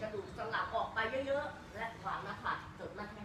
กระดูกสลับออกไปเยอะๆ และหวานนะคะเกิดมาที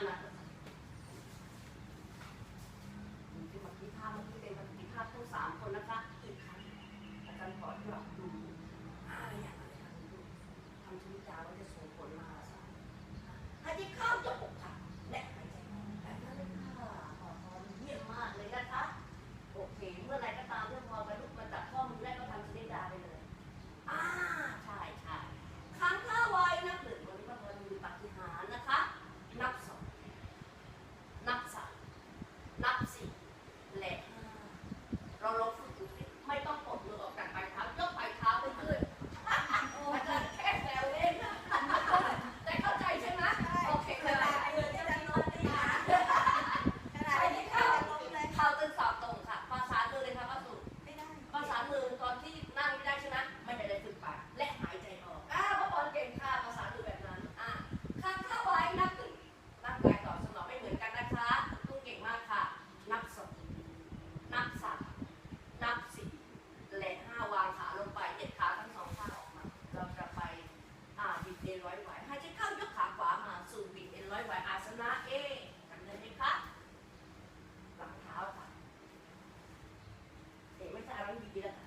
Anak. pirata.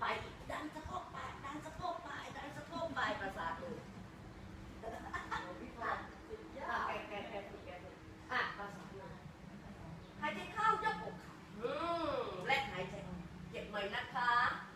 ไป ดันสะโพกไป ดันสะโพกไป ดันสะโพกไปประสาทเลยแกแกแกแกอะประสาทหายใจเข้ายกอกค่ะและหายใจเก็บใหม่นะคะ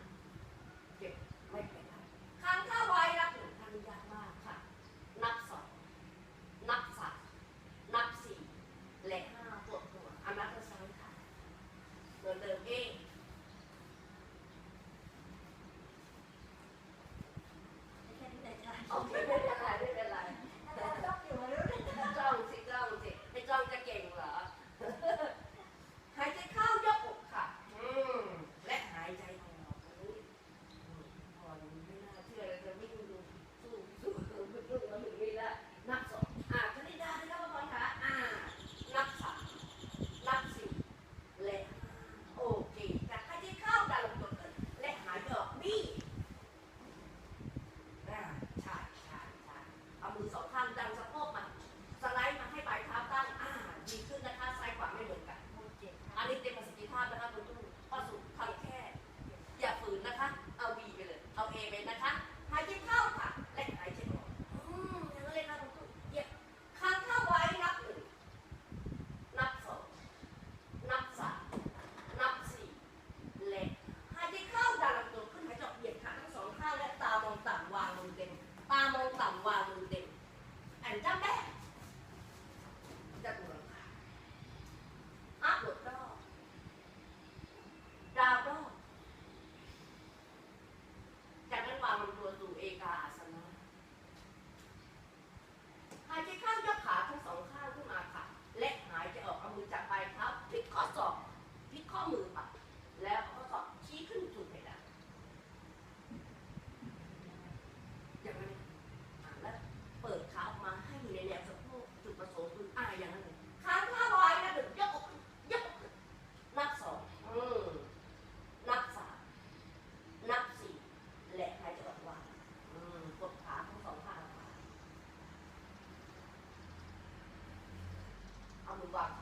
luck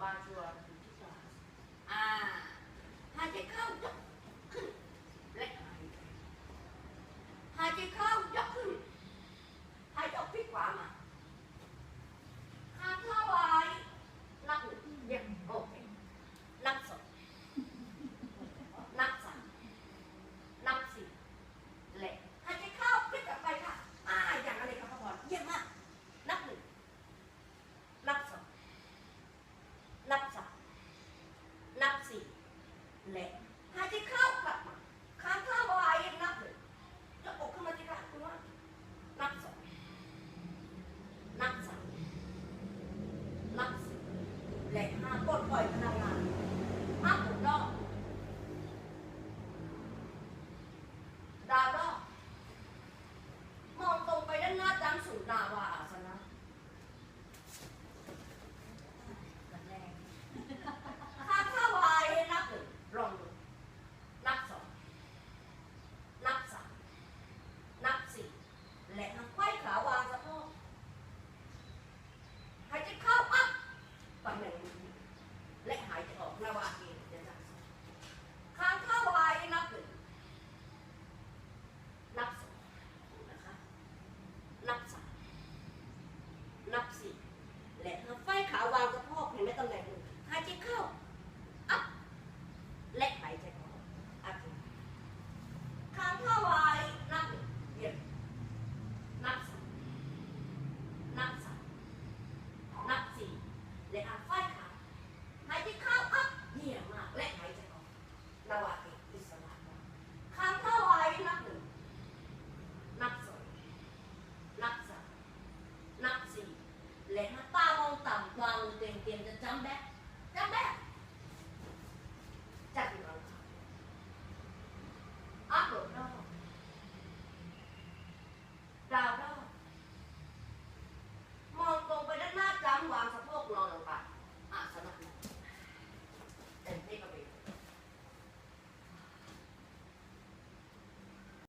마주와 아, 아직 카운터?